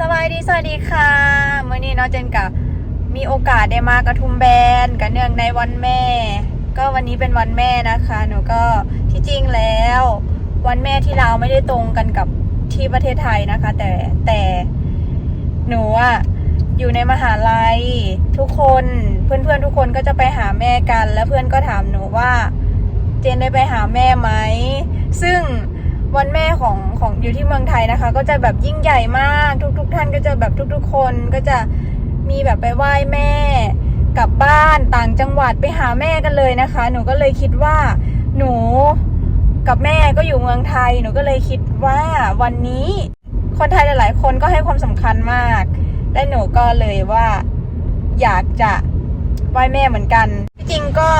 สบายดีสวัสดีค่ะเมื่อนี้เนาะเจนกับมีโอกาสได้มากระทุ่มแบนกันเนื่องในวันแม่ ก็วันนี้เป็นวันแม่นะคะ หนูก็ที่จริงแล้ว วันแม่ที่เราไม่ได้ตรงกันกับที่ประเทศไทยนะคะ แต่แต่หนูอะอยู่ในมหาลัยทุกคนเพื่อนๆทุกคนก็จะไปหาแม่กัน แล้วเพื่อนก็ถามหนูว่า เจนได้ไปหาแม่ไหมซึ่ง วันแม่ของของอยู่ที่เมืองไทยนะคะ ก็จะแบบยิ่งใหญ่มากทุกๆทท่านก็จะแบบทุก ๆ คนก็จะมีแบบไปไหว้แม่กลับบ้านต่างจังหวัดไปหาแม่กันเลยนะคะ หนูก็เลยคิดว่าหนูกับแม่ก็อยู่เมืองไทย หนูก็เลยคิดว่าวันนี้คนไทยหลาย ๆ คนก็ให้ความสำคัญมาก และหนูก็เลยว่าอยากจะไหว้แม่เหมือนกันที่จริงก็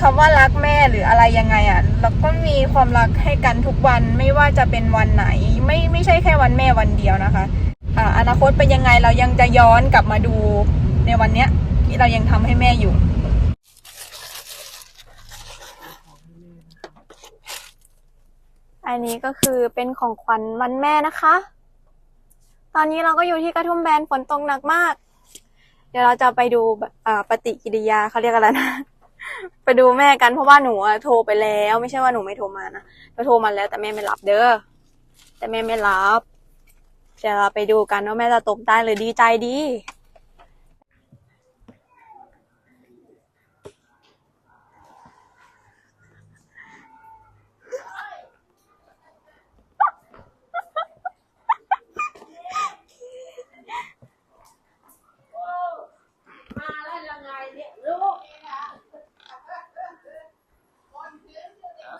คำว่ารักแม่หรืออะไรยังไงอะ่ะเราก็มีความรักให้กันทุกวันไม่ว่าจะเป็นวันไหน ไม่ไม่ใช่แค่วันแม่วันเดียวนะคะอ่าอนาคตเป็นยังไงเรายังจะย้อนกลับมาดูในวันเนี้ยที่เรายังทำให้แม่อยู่อันนี้ก็คือเป็นของขวัญวันแม่นะคะ ตอนนี้เราก็อยู่ที่กระทุ่มแบนฝนตกหนักมาก เดี๋ยวเราจะไปดูปฏิกิริยาเขาเรียกอะไรนะ ไปดูแม่กันเพราะว่าหนูอะโทรไปแล้ว ไม่ใช่ว่าหนูไม่โทรมานะเราโทรมาแล้วแต่แม่ไม่รับเด้อแต่แม่ไม่รับเดี๋ยวเราไปดูกันว่าแม่จะตกได้หรือดีใจดี มาแล้วยังไงเนี่ยลูก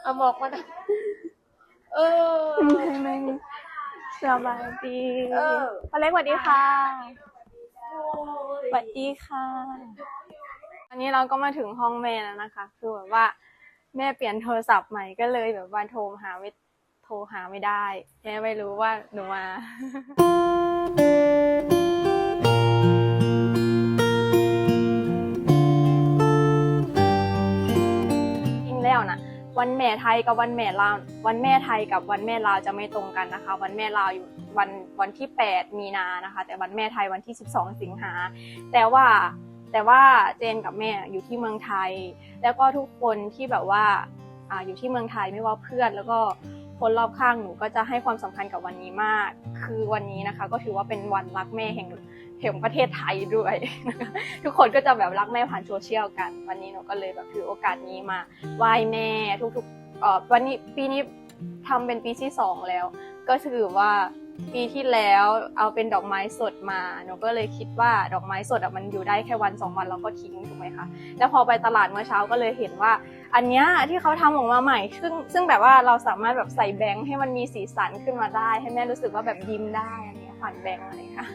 เอาบอกมาได้เออ สบายดีเออ ป้าเล็กสวัสดีค่ะสวัสดีค่ะ อันนี้เราก็มาถึงห้องแม่แล้วนะคะ คือแบบว่า แม่เปลี่ยนโทรศัพท์ใหม่ก็เลยแบบว่าโทรหาไม่โทรหาไม่ได้แม่ไม่รู้ว่าหนูมา วันแม่ไทยกับวันแม่ลาว วันแม่ไทยกับวันแม่ลาวจะไม่ตรงกันนะคะ วันแม่ลาวอยู่วันวันที่ 8 มีนานะคะ แต่วันแม่ไทยวันที่ 12 สิงหา แต่ว่าแต่ว่าเจนกับแม่อยู่ที่เมืองไทย แล้วก็ทุกคนที่แบบว่าอ่าอยู่ที่เมืองไทยไม่ว่าเพื่อนแล้วก็คนรอบข้างหนูก็จะให้ความสำคัญกับวันนี้มาก คือวันนี้นะคะ ก็ถือว่าเป็นวันรักแม่แห่ง แห่งประเทศไทยด้วย ทุกคนก็จะแบบรักแม่ผ่านโซเชียลกัน วันนี้หนูก็เลยแบบถือโอกาสนี้มาไหว้แม่ทุกๆเอ่อวันนี้ปีนี้ทำเป็นปีที่สองแล้ว ก็ถือว่าปีที่แล้วเอาเป็นดอกไม้สดมาหนูก็เลยคิดว่าดอกไม้สดมันอยู่ได้แค่วันสองวันเราก็ทิ้งถูกไหมคะแล้วพอไปตลาดเมื่อเช้าก็เลยเห็นว่า อันเนี้ยที่เขาทำออกมาใหม่ ซึ่งซึ่งแบบว่าเราสามารถแบบใส่แบงค์ให้มันมีสีสันขึ้นมาได้ ให้แม่รู้สึกว่าแบบยิ้มได้ อันเนี้ยผ่านแบงค์อะไรค่ะ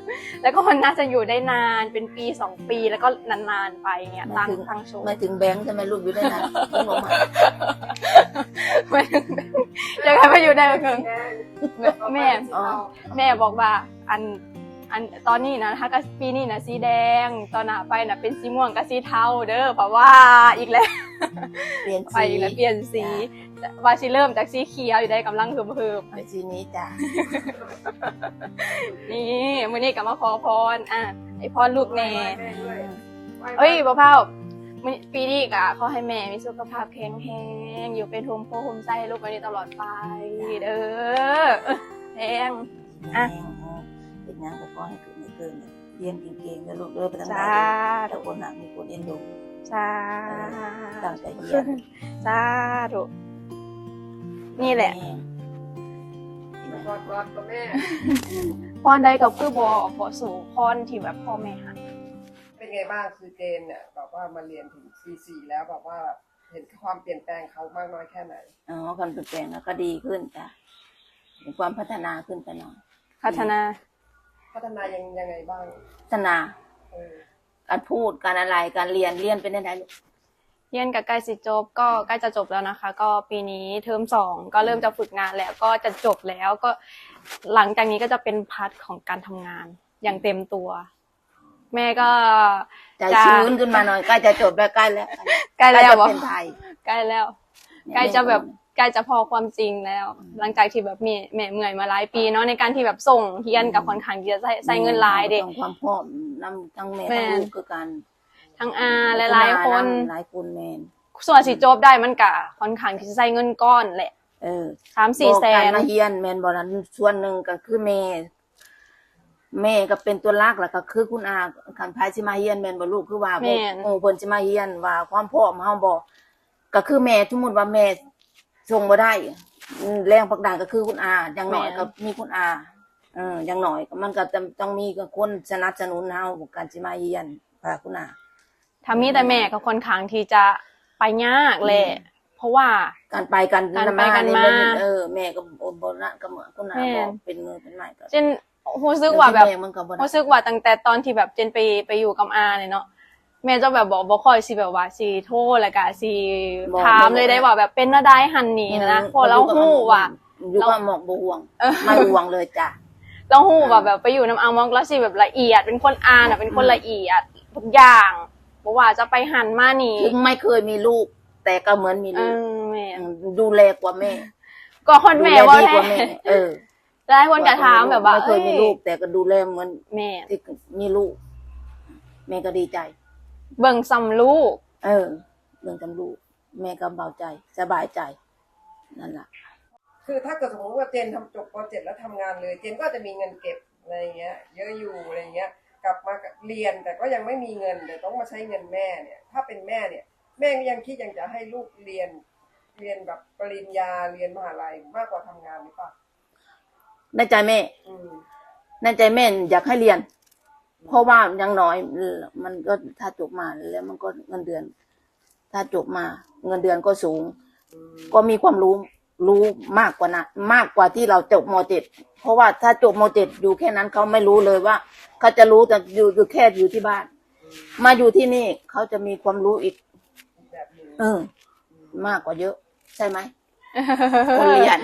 แล้วก็มันน่าจะอยู่ได้นานเป็นปีสองปีแล้วก็นานๆไปเนี่ยตามทางโชว์มาถึงแบงค์ทำไมลูกอยู่ได้นานต้องบอกมาไม่อยากให้มาอยู่ได้เพิ่งแม่อ๋อแม่บอกว่าอันอันตอนนี้นะถ้าก็ปีนี้นะสีแดง ตอนหน้าไปนะเป็นสีม่วงกับสีเทาเด้อเพราะว่าอีกแล้วเปลี่ยนไปสีอีกแล้วเปลี่ยนสี ว่าสิเริ่มจากสีเขียวอยู่ได้กำลังเพิ่มเพิ่มเป็นสีนี้จ้ะนี่มื้อนี้กับมาขอพรอะไอพรลูกแน่เอ้ยบ่เผามื้อปีนี้กะขอให้แม่มีสุขภาพแข็งแรงอยู่เป็นโฮมโพโฮมไส้ให้ลูกไปนี้ตลอดไปเด้อแพงอะเป็นงานก็ขอให้เกิดไม่เกินเรียนเก่งๆแล้วลูกเด้อไปทางไหนสาแต่ธุคนหนักมีคนเอ็นดูสาตั้งใจเรียนสาธุ นี่แหละกอดกอดกับแม่พรใดก็คือบ่บ่สู่พรที่แบบพ่อแม่ให้เป็นไงบ้างคือเจนเนี่ยแบบว่ามาเรียนถึงปีสี่แล้วแบบว่าเห็นความเปลี่ยนแปลงเขามากน้อยแค่ไหนอ๋อความเปลี่ยนแปลงแล้วก็ดีขึ้นจ้ะมีความพัฒนาขึ้นไปหน่อยพัฒนา พัฒนายังยังไงบ้าง พัฒนาเออการพูดการอะไรการเรียนเรียนเป็นยังไงลูก เรียนกับใกล้สิจบ ก็ใกล้จะจบแล้วนะคะ ก็ปีนี้เทอมสองก็เริ่มจะฝึกงานแล้วก็จะจบแล้วก็หลังจากนี้ก็จะเป็นพาร์ทของการทำงานอย่างเต็มตัว แม่ก็ใจจะชื้นขึ้นมาหน่อยใกล้จะจบแล้วใกล้แล้วใกล้แล้วจะบอกเป็นไทยใกล้แล้วใกล้จะแบบใกล้จะพอความจริงแล้ว หลังจากที่แบบมีแม่เมื่อยมาหลายปีเนาะในการที่แบบส่งเฮียนกับค่อนข้างที่จะใช้ใช้เงินหลายเด็กต้องความพร้อมนำทั้งแม่แม่ทั้งลูกคือกัน ทั้งอาหลายๆ คน หลายคนแม่นส่วนสิจบได้มันกะค่อนข้างที่จะใช้เงินก้อนแหละ เออสามสี่แสบอกนการมาเฮียนแม่นบ่นั้นส่วนหนึ่งก็คือแม่แม่ก็เป็นตัวหลักแล้วก็คือคุณอาคันพายสิมาเฮียนแม่นบ่ลูกคือว่าแม่นโอ้เพิ่นสิมาเฮียนว่าความพร้อมเฮาบ่ก็คือแม่สมมุติว่าแม่ส่งบ่ได้อืมแรงผลักดันก็คือคุณอาอย่างน้อยก็มีคุณอาเอออย่างน้อยก็มันก็จะต้องมีคนสนับสนุนเฮาการสิมาเฮียนพาคุณอา ถ้ามีแต่แม่ก็ค่อนข้างที่จะไปยากแหละเพราะว่า การไปกันการไปกันนี่มาเออแม่ก็โอนบนนั้นก็เหมือนคุณอาแม่บอกเป็นเงินเป็นไม้ก็เจนรู้สึกว่าแบบแม่มันก็บ่ได้รู้สึกว่าตั้งแต่ตอนที่แบบเจนไปไปอยู่กับอาเนี่ยเนาะแม่จะแบบบอกบอกคอยสิแบบว่าสิโทษแล้วก็สิบอกถามเลยได้ว่าแบบเป็นอะไรหันนี่นะเพอเราหู้ว่าอยู่กับหมอกบ่ห่วงเออไม่ห่วงเลยจ้ะเราหู้ว่าแบบไปอยู่น้ำอามองแล้วสิแบบละเอียด เป็นคนอ่านอะเป็นคนละเอียดทุกอย่าง บอกว่าจะไปหันมานี่ถึงไม่เคยมีลูก แต่ก็เหมือนมีเอลูกอแม่ดูแลกว่าแม่ก็คนแม่ดูว่าแลดีกแม่ว่าแม่เออหลายคนก็ถามแบบว่าไม่เคยมีลูก แต่ก็ดูแลเหมือนแม่ ที่มีลูก แม่ก็ดีใจ เบิ่งซ้ำลูก เออเรื่องจำลูก แม่ก็เบาใจ สบายใจ นั่นแหละ คือถ้าเกิดสมมติว่าเจนทำจบโปรเจกต์แล้วทำงานเลย เจนก็จะมีเงินเก็บอะไรเงี้ย เยอะอยู่อะไรเงี้ย กลับมาเรียนแต่ก็ยังไม่มีเงินแต่ต้องมาใช้เงินแม่เนี่ย ถ้าเป็นแม่เนี่ย แม่ก็ยังคิดยังจะให้ลูกเรียนเรียนแบบปริญญาเรียนมหาลัยมากกว่าทำงานหรือเปล่าในใจแม่อืมในใจแม่อยากให้เรียน เพราะว่าอยังน้อยเออมันก็ถ้าจบมาแล้วมันก็เงินเดือน ถ้าจบมา เงินเดือนก็สูงอืมก็มีความรู้ รู้มากกว่านะมากกว่าที่เราจบมเจ็ดเพราะว่าถ้าจบมเจ็ดอยู่แค่นั้นเขาไม่รู้เลยว่าเขาจะรู้แต่อยู่อยู่แค่อยู่ที่บ้าน มาอยู่ที่นี่เขาจะมีความรู้อีกอีกแบบหนึ่งเออมากกว่าเยอะ ใช่ไหมคนเรียน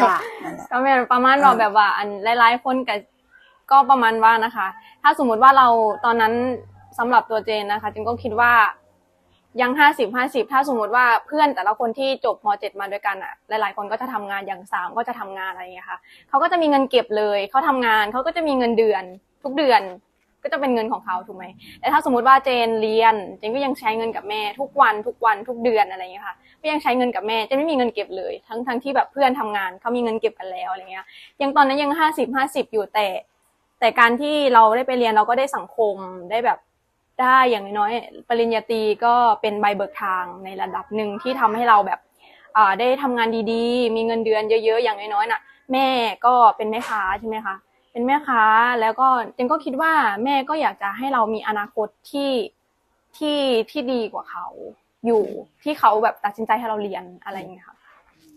จ้านั่นแหละ ก็แม่นประมาณว่าอ่าแบบว่า อันหลายๆคนก็ก็ประมาณว่านะคะ ถ้าสมมุติว่าเราตอนนั้นสำหรับตัวเจนนะคะจินก็คิดว่า ยังห้าสิบห้าสิบถ้าสมมติว่าเพื่อนแต่ละคนที่จบมเจ็ดมาด้วยกันอะหลายๆคนก็จะทำงานอย่างสามก็จะทำงานอะไรอย่างเงี้ยค่ะเขาก็จะมีเงินเก็บเลยเขาทำงานเขาก็จะมีเงินเดือน ทุกเดือนก็จะเป็นเงินของเขาถูกไหมแต่ถ้าสมมติว่าเจนเรียนเจนก็ยังใช้เงินกับแม่ ทุกวันทุกวันทุกเดือนอะไรอย่างเงี้ยค่ะก็ยังใช้เงินกับแม่เจนไม่มีเงินเก็บเลย ทั้งทั้งที่แบบเพื่อนทำงานเขามีเงินเก็บกันแล้วอะไรเงี้ยยังตอนนั้นยังห้าสิบห้าสิบอยู่แต่ แต่การที่เราได้ไปเรียนเราก็ได้สังคมได้แบบ ได้อย่างน้อยๆปริญญาตรีก็เป็นใบเบิกทางในระดับหนึ่งที่ทำให้เราแบบอ่าได้ทำงานดีๆ มีเงินเดือนเยอะๆ อย่างน้อยๆน่ะ แม่ก็เป็นแม่ค้าใช่ไหมคะเป็นแม่ค้าแล้วก็เจนก็คิดว่าแม่ก็อยากจะให้เรามีอนาคตที่ที่ที่ดีกว่าเขาอยู่ที่เขาแบบตัดสินใจให้เราเรียนอะไรอย่างเงี้ยค่ะ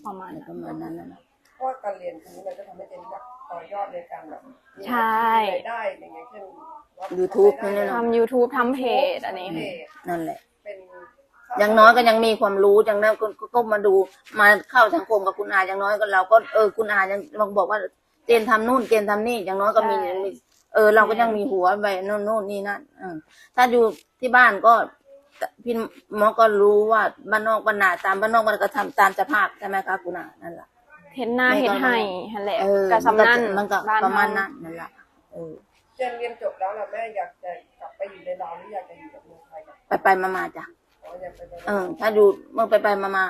ประมาณนั้นประมาณนั้นนะเพราะว่าการเรียนตรงนี้มันจะทำให้เจนอยาก ต่อยอดในการแบบมีใช่ รายได้อย่างเงี้ยเช่น YouTube นั่นแหละทำ YouTube ทำเพจอันนี้ เพจนั่นแหละ เป็นอย่างน้อยก็ยังมีความรู้อย่างนั้นก็ก็ก็มาดูมาเข้าสังคมกับคุณอาอย่างน้อยก็เราก็เออคุณอายังมาบอกว่าเจนทำนู่นเจนทำนี่อย่างน้อยก็มีใช่ มีเออ เราก็ยังมีหัวไปโน่นโน่นนี่นั่นเออถ้าอยู่ที่บ้านก็พี่หมอก็รู้ว่าบ้านนอกบ้านนาตามบ้านนอกมันก็ทำตามสภาพใช่ไหมคะคุณอานั่นแหละ เห็นหน้าแม่ก็เห็นให้หั่นแหละเออกระสำนันมันก็บ้านประมาณเฮนั้นนั่นแหละเออเจนเรียนจบแล้วล่ะแม่อยากจะกลับไปอยู่ในลาวหรืออยากจะอยู่กับเมืองไทยกันไปไปมามาจ้ะอ๋ออยากไปในเออ ถ้าอยู่เมื่อไปไปมามา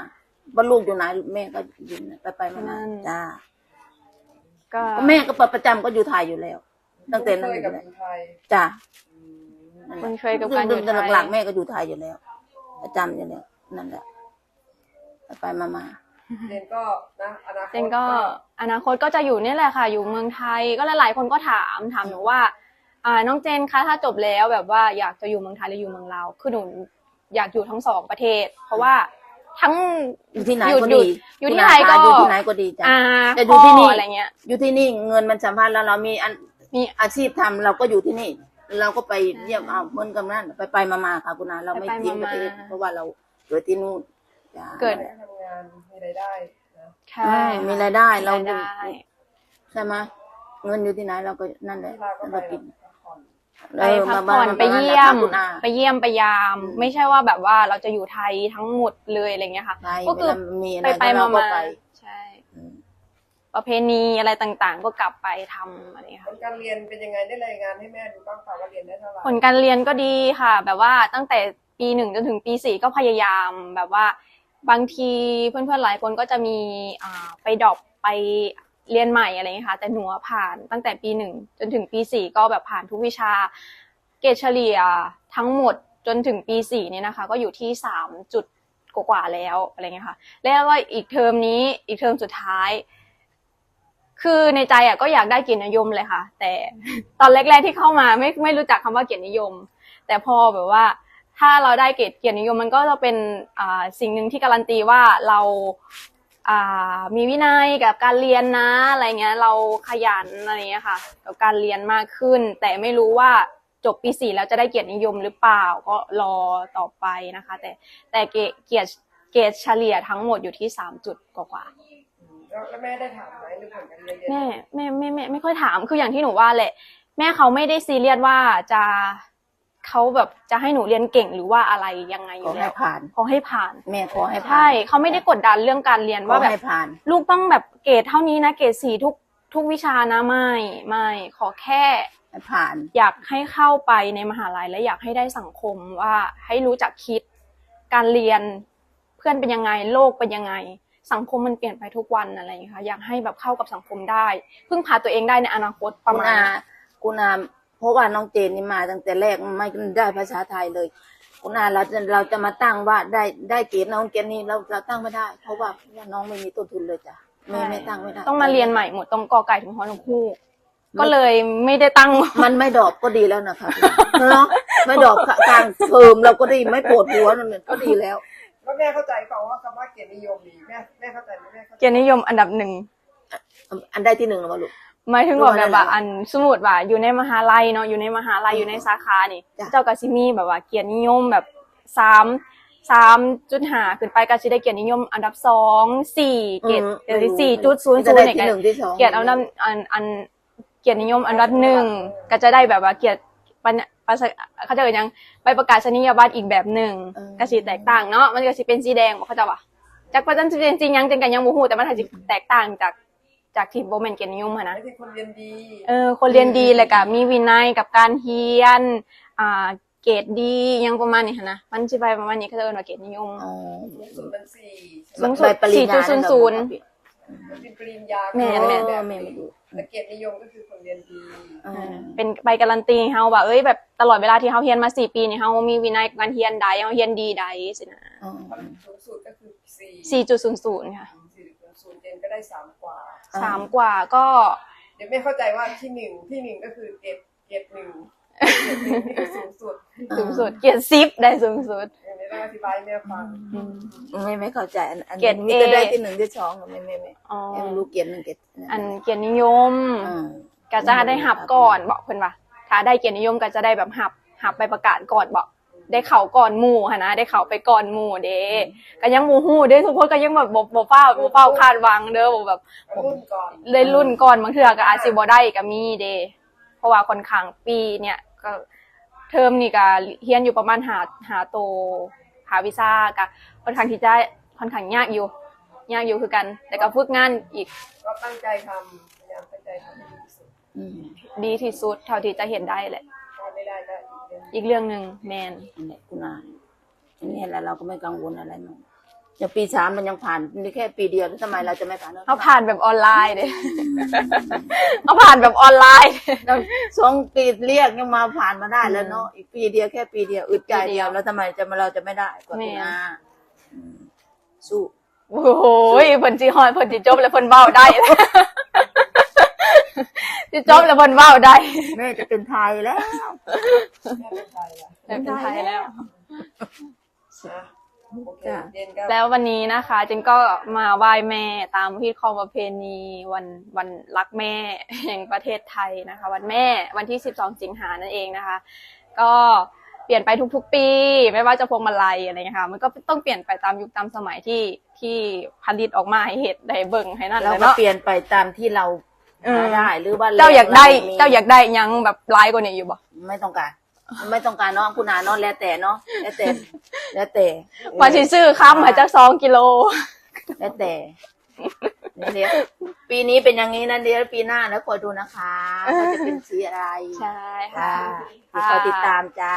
บ้านลูกอยู่ไหนแม่ก็อยู่ไปไปมามาจ้าก็แม่ก็ประจำก็อยู่ไทยอยู่แล้ว ตั้งแต่นั้นเคอยยู่กับแล้วเมืองไทยจ้าอืมคุณเคยกับการอยู่ไทยหลักๆแม่ก็อยู่ไทยอยู่แล้วประจำอยู่แล้วนั่นแหละไปไปมามา เจนก็นะอนาคตเจนก็อนาคตก็จะอยู่เนี่ยแหละค่ะ อยู่เมืองไทยก็หลายๆคนก็ถามถามหนูว่า อ่าน้องเจนคะถ้าจบแล้วแบบว่าอยากจะอยู่เมืองไทยหรืออยู่เมืองลาวคือหนูอยากอยู่ทั้งสองประเทศ เพราะว่าทั้งอยู่ที่ไหนอยู่ก็อยู่ดีอยู่ที่คุณไหนก็อาอยู่ที่ไหนก็ดีจ้ะอ่าแต่อยู่ที่นี่พ่ออะไรเงี้ย อยู่ที่นี่เงินมันสัมพันธ์แล้วเรามีอันมีอาชีพทำเราก็อยู่ที่นี่ เราก็ไปใช่เยี่ยมเอาเหมือนกับนั่นไปไปมามาค่ะคุณอาเราไม่ไปไปทิ้งประเทศมาๆเพราะว่าเราเกิดที่นู่นจ้ะเกิดได้ทำงานมีรายได้นะใช่อ่ามีรายได้เรารายได้ ใช่ไหมเงินอยู่ที่ไหนเราก็นั่นแหละที่ลาวก็เราไปกิน พักผ่อนพไปพักผ่อนไปเยี่ยมคุณอาไปเยี่ยมไปยาม อืม ไม่ใช่ว่าแบบว่าเราจะอยู่ไทยทั้งหมดเลยอะไรเงี้ยค่ะไปก็คือเวลามีอะไรไปไปเรามาก็มาไปใช่อืมประเพณีอะไรต่างๆ ก็กลับไปทำอะไรเงี้ยผค่ะ ลการเรียนเป็นยังไงได้รายงานให้แม่ดูบ้างเปล่าว่าเรียนได้เท่าไหร่ผลการเรียนก็ดีค่ะ แบบว่าตั้งแต่ปีหนึ่งจนถึงปีสี่ก็พยายามแบบว่า บางทีเพื่อนๆหลายคนก็จะมีไปดรอปไปเรียนใหม่อะไรเงี้ยค่ะ แต่หนูผ่านตั้งแต่ปีหนึ่งจนถึงปีสี่ก็แบบผ่านทุกวิชา เกรดเฉลี่ยทั้งหมดจนถึงปีสี่เนี่ยนะคะ ก็อยู่ที่สามจุดกว่าแล้วอะไรเงี้ยค่ะ แล้วก็อีกเทอมนี้อีกเทอมสุดท้าย คือในใจอะก็อยากได้เกียรตินิยมเลยค่ะ แต่ตอนแรก ๆที่เข้ามาไม่ไม่รู้จักคำว่าเกียรตินิยม แต่พอแบบว่า ถ้าเราได้เกรดเกียรตินิยมมันก็จะเป็นอ่าสิ่งหนึ่งที่การันตีว่าเราอ่ามีวินัยกับการเรียนนะอะไรเงี้ยเราขยันอะไรเงี้ยค่ะกับการเรียนมากขึ้น แต่ไม่รู้ว่าจบปีสี่แล้วจะได้เกียรตินิยมหรือเปล่าก็รอต่อไปนะคะ แต่แต่เกรดเกียรติเกรดเฉลี่ยทั้งหมดอยู่ที่สามจุดกว่าๆอืมแล้วแล้วแม่ได้ถามไหมเรื่องผลการเรียนแม่แม่ไม่ไม่ไม่ค่อยถามคืออย่างที่หนูว่าแหละ แม่เขาไม่ได้ซีเรียสว่าจะ เขาแบบจะให้หนูเรียนเก่งหรือว่าอะไรยังไงอขอยู่ให้แล้วผ่าน ขอให้ผ่าน แม่ขอให้ผ่านใช่เขาไม่ได้กดดันเรื่องการเรียนขอว่าแบบให้ผ่าน ลูกต้องแบบเกรดเท่านี้นะเกรดสี่ทุกทุกวิชานะไม่ไม่ขอแค่ ให้ผ่าน อยากให้เข้าไปในมหาลัยและอยากให้ได้สังคมว่าให้รู้จักคิดการเรียนเพื่อนเป็นยังไงโลกเป็นยังไง สังคมมันเปลี่ยนไปทุกวันอะไรอย่างเงี้ยค่ะอยากให้แบบเข้ากับสังคมได้พึ่งพาตัวเองได้ในอนาคตประคุณมาณอานั้นคุณอาเพ ราะว่าน้องเจนนี่มาตั้งแต่แรกไม่ได้ภาษาไทยเลยคุณอาเราจะเราจะมาตั้งว่าได้ได้เกรดน้องเกรดนี่เราเราตั้งไม่ได้ เพราะว่าน้องไม่มีต้นทุนเลยจ้ะไม่ไม่ตั้งไม่ได้ต้องมาเรียนใหม่หมดตรงกอไก่ถึงฮอนกฮูกก็เลยไม่ได้ตั้งมันไม่ดรอกก็ดีแล้วนะคะเนาะไม่ดรอกกลางเทอมเราก็ดีไม่ปวดหัวนั่นนะก็ดีแล้วแล้วแม่เข้าใจเปล่าว่าคำว่าเกียรตินิยมดีแม่แม่เข้าใจไหมแม่เข้าใจเกียรตินิยมอันดับหนึ่งอันได้ที่หนึ่งแล้วมาลูก หมายถึงว่าแบบว่ารู้ว่าอะไรอันสมมติว่าอยู่ในมหาลัยเนาะอยู่ในมหาลัยอยู่ในสาขานี่ จ้ะ เจ้าก็สิมีแบบว่าเกียรตินิยมแบบสามสามจุดหาขึ้นไปก็สิได้เกียรตินิยมอันดับสองสี่เกียรติเกียรติสี่จุดศูนย์จะศูนได้ย์เนี่ยที่หนึ่งที่สอง เกียรติอันดับอันอันเกียรตินิยมอันดับหนึ่งก็จะได้แบบว่าเกียรติปัญภาษาเขาจะเอ่ยยังใบประกาศนียบัตรอีกแบบหนึ่งก็สิแตกต่างเนาะมันก็สิเป็นสีแดงบอกเขาใจะว่าจากประจันสิเป็นสีหยังจังกันยังบ่ฮู้แต่มันอาจจะแตกต่างจาก จากที่บ่แม่นเกียรตินิยมอะนะไม่ใช่คนเรียนดี เออ คนเรียนดีเลยกับมีวินัยกับการเรียน อ่า เกรดดีอยังประมาณนี้หั้นนะมันสิไปประมาณนี้เขาจะเอิ้นว่าเกรดนิยม อ๋อสูงสุดมันสี่สูงสุดใบปริญญา4.00มันเป็นปริญญาแม่นแม่น แบบแม่นี้ไม่รู้แต่เกียรตินิยมก็คือคนเรียนดีอ๋อเป็นใบการันตีให้เฮาว่าเอ้ยแบบตลอดเวลาที่เฮาเรียนมาสี่ปีนี่เฮามีวินัยกับการเรียนใดเฮาเรียนดีใดสินะ อ๋อสูงสุดก็คือสี่สี่จุดศูนย์ศูนย์ค่ะ สี่จุดศูนย์เจนก็ได้สามกว่า สามกว่าก็เดี๋ยวไม่เข้าใจว่าที่หนึ่งที่หนึ่งก็คือเกรดเกรดหนึ่งเกรดหนึ่งนี่คือสูงสุดสูงสุดเกียรติซิปได้สูงสุดเดี๋ยวไม่ต้องอธิบายให้แม่ฟังอืมไม่ไม่เข้าใจอันอันเกรดมีแต่ A ได้ที่หนึ่งที่สองไม่ไม่ไม่อ๋อยังรู้เกียรติหนึ่งเกียรติอันเกียรตินิยมอ่าก็จะได้หับก่อนบอกเพิ่นว่าถ้าได้เกียรตินิยมก็จะได้แบบหับหับไปประกาศก่อนบอก ได้เข่าก่อนหมู่ค่ะนะได้เข่าไปก่อนหมู่เด้ก็ยังบ่ฮู้เด้ทุกคนก็ยังแบบบ่บ่เฝ้าบ่เฝ้าคาดหวังเด้อบ่แบบรุ่นก่อนเลยรุ่นก่อนบางเทื่อก็อาจสิบ่ได้ก็มีเด้เพราะว่าค่อนข้างปีเนี่ยก็เทอมนี่ก็เรียนอยู่ประมาณหาหาโตหาวีซ่าก็ค่อนข้างที่จะค่อนข้างยากอยู่ยากอยู่คือกัน แต่ก็ฝึกงานอีกก็ตั้งใจทำพยายามตั้งใจทำให้ดีที่สุดอืมดีที่สุดเท่าที่จะเห็นได้แหละถ้าไม่ได้ก็ อีกเรื่องอีกเรื่องหนึ่งแมนนั่นแหละคุณอาอันนี้แหละเราก็ไม่กังวลอะไรน้องอย่างปีสามมันยังผ่านนี่แค่ปีเดียวแล้วทำไมเราจะไม่ผ่านเขาผ่านแบบออนไลน์เด้เขาผ่านแบบออนไลน์ เราสองปีเรียกยังมาผ่านมาได้แล้วเนาะอีกปีเดียวแค่ปีเดียวอึดใจปีเดีเดียยววแล้วทำไมจะมาเราจะไม่ได้กว่าแม่คุณอาอืมสู้ โอ้โหเพิ่นจีฮอนเพิ่นจีจบแล้วเพิ่นเว้าได้ จีจบแล้วเพิ่นเว้าได้แม่จะเป็นไทยแล้วแม่เป็นไทยละเป็นไทยแล้วนะโอเคจ้ะเย็นก็แล้ววันนี้นะคะเจนก็มาไหว้แม่ตามพิธีคองประเพณีวันวันรักแม่แห่งประเทศไทยนะคะ วันแม่วันที่ 12 สิงหานั่นเองนะคะ ก็เปลี่ยนไปทุกๆ ปี ไม่ว่าจะพวงมาลัยอะไรเงี้ยค่ะมันก็ต้องเปลี่ยนไปตามยุคตามสมัยที่ที่ผลิตออกมาให้เห็นได้เบิ่งให้นั่นเราเลยก็เนาะเปลี่ยนไปตามที่เรา เออ หาได้หรือว่าเจ้าอยากได้แรงรมีเจ้าอยากได้หยังแบบร้ายกว่านี้อยู่บ่ไม่ต้องการ ไม่ต้องการเนาะคุณอาเนาะแล้วแต่เนาะแล้วแต่แล้วแต่ว่าสิซื้อค้ำให้จักสองกิโล แล้วแต่เนี่ยเดี๋ยวปีนี้เป็นอย่างนี้นะเดี๋ยวปีหน้าแล้วคอยดูนะคะว่าจะเป็นสีอะไรใช่ค่ะจ้าเดี๋ยวคอยติดตามจ้า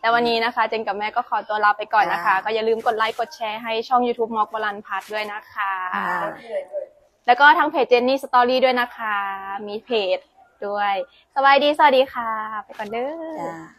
แต่วันนี้นะคะ เจนกับแม่ก็ขอตัวลาไปก่อนนะคะ จ้าก็อย่าลืมกดไลค์กดแชร์ให้ช่อง YouTube มอกบรันพัทด้วยนะคะ อ่าที่ไหนด้วย แล้วก็ทั้งเพจเจนนี่สตอรี่ด้วยนะคะ มีเพจด้วย สวัสดี สวัสดีค่ะ ไปก่อนเด้อ จ้า